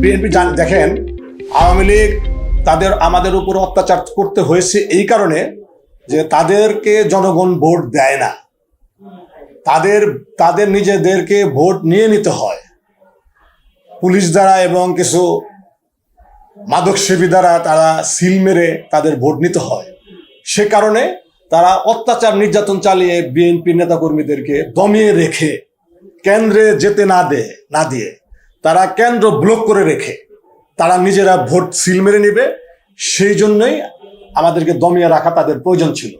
BNP দেখেন, আওয়ামী লীগ তাদের, আমাদের উপর অত্যাচার করতে হয়েছে এই কারণে যে তাদেরকে জনগণ ভোট দেয় না। তাদের তাদের নিজেদেরকে ভোট নিয়ে নিতে হয়। পুলিশ দ্বারা এবং কিছু মাদকসেবী দ্বারা তারা সিল মেরে তাদের ভোট নিতে হয়। সে কারণে তারা অত্যাচার নির্যাতন চালিয়ে বিএনপি নেতাকর্মীদেরকে দমিয়ে রেখে কেন্দ্রে যেতে না দে, না দিয়ে তারা কেন্দ্র ব্লক করে রেখে তারা নিজেরা ভোট সিল মেরে নেবে, সেই জন্যই আমাদেরকে দমিয়ে রাখা তাদের প্রয়োজন ছিল।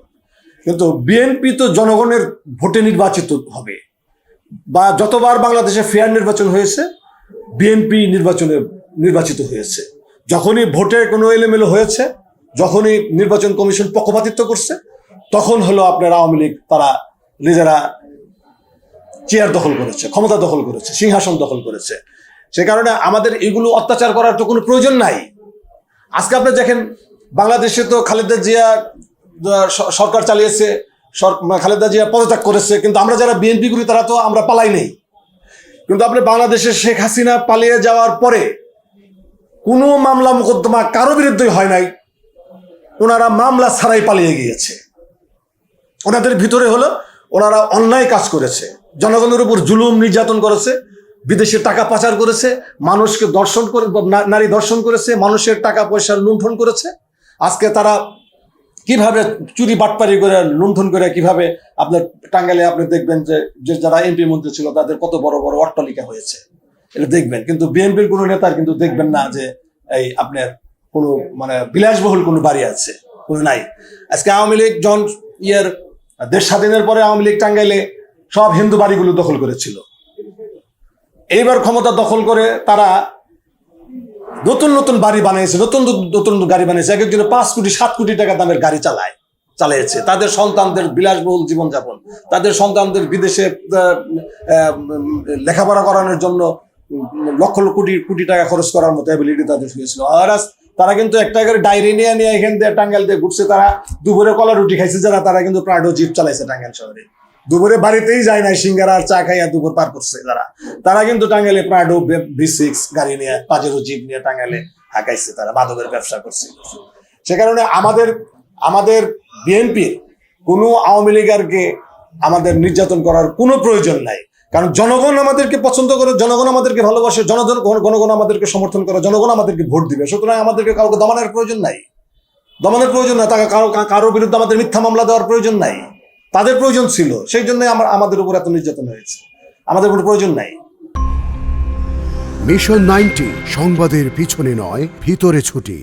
কিন্তু বিএনপি তো জনগণের ভোটে নির্বাচিত হবে বা যতবার বাংলাদেশে ফেয়ার নির্বাচন হয়েছে বিএনপি নির্বাচনে নির্বাচিত হয়েছে। যখনই ভোটে কোনো এলোমেলো হয়েছে, যখনই নির্বাচন কমিশন পক্ষপাতিত্ব করছে, তখন হলো আপনার আওয়ামী লীগ তারা নিজেরা চেয়ার দখল করেছে, ক্ষমতা দখল করেছে, সিংহাসন দখল করেছে। সে কারণে আমাদের এগুলো অত্যাচার করার তো কোনো প্রয়োজন নাই। আজকে আপনি দেখেন, বাংলাদেশে তো খালেদা জিয়া সরকার চালিয়েছে খালেদা জিয়া পদত্যাগ করেছে, কিন্তু আমরা যারা বিএনপি করি তারা তো আমরা পালাই নেই। কিন্তু আপনি বাংলাদেশে শেখ হাসিনা পালিয়ে যাওয়ার পরে কোনো মামলা মোকদ্দমা কারও বিরুদ্ধে হয় নাই। ওনারা মামলা ছাড়াই পালিয়ে গিয়েছে। ওনাদের ভিতরে হলো, ওনারা অন্যায় কাজ করেছে। জনগণের উপর জুলুম নির্যাতন করেছে। বিদেশে টাকা পাচার করেছে, মানুষকে দর্শন করে নারী দর্শন করেছে, মানুষের টাকা পয়সা লুণ্ঠন করেছে। আজকে তারা কীভাবে চুরি বাটপারি করে, লুণ্ঠন করে, কীভাবে আপনার টাঙ্গালে আপনি দেখবেন যে যারা এমপি মন্ত্রী ছিল, তাদের কত বড় বড় অট্টালিকা হয়েছে। এটা দেখবেন। কিন্তু বিএনপির কোনো নেতার কিন্তু দেখবেন না যে, এই আপনার কোনো মানে বিলাসবহুল কোনো বাড়ি আছে, কোনো নাই। আজকে আওয়ামী লীগ জন ইয়ের দেশ স্বাধীনের পরে আওয়ামী লীগ টাঙ্গাইলে সব হিন্দু বাড়িগুলো দখল করেছিল। এইবার ক্ষমতা দখল করে তারা নতুন নতুন বাড়ি বানিয়েছে, নতুন নতুন গাড়ি বানিয়েছে। এক একজনে পাঁচ কোটি, সাত কোটি টাকা দামের গাড়ি চালায়, চালিয়েছে। তাদের সন্তানদের বিলাসবহুল জীবনযাপন, তাদের সন্তানদের বিদেশে লেখাপড়া করানোর জন্য লক্ষ লক্ষ কোটি কোটি টাকা খরচ করার মতো অ্যাবিলিটি তাদের হয়েছিল আর তারা কিন্তু একটা করে ডায়েরি নিয়ে নিয়ে এখান দিয়ে টাঙ্গাইল দিয়ে ঘুরছে। তারা দুপুরে কলা রুটি খাইছে যারা, তারা কিন্তু প্রাডো জিপ চালাইছে টাঙ্গাইল শহরে। দুপুরে বাড়িতেই যায় নাই, সিঙ্গারা আর চা খাইয়া দুপুর পার করছে যারা তারা কিন্তু টাঙ্গাইলে প্রাডো বি সিক্স গাড়ি নিয়ে, পাজেরো জিপ নিয়ে টাঙ্গাইলে হাঁকাইছে তারা, মাদকের ব্যবসা করছে। সে কারণে আমাদের আমাদের বিএনপির কোনো আওয়ামী লীগারকে আমাদের নির্যাতন করার কোনো প্রয়োজন নাই। কারণ জনগণ আমাদেরকে পছন্দ করে, জনগণ আমাদেরকে ভালোবাসে, জনগণ জনগণ আমাদেরকে সমর্থন করে, জনগণ আমাদেরকে ভোট দিবে। সুতরাং আমাদেরকে কাউকে দমানোর প্রয়োজন নাই। দমনের প্রয়োজন নাই তাকে কারও বিরুদ্ধে আমাদের মিথ্যা মামলা দেওয়ার প্রয়োজন নাই। তাদের প্রয়োজন ছিল, সেই জন্য আমার, আমাদের উপর এত নির্যাতন হয়েছে। আমাদের কোনো প্রয়োজন নাই। মিশন নাইনটি সংবাদের পিছনে নয়, ভিতরে ছুটি।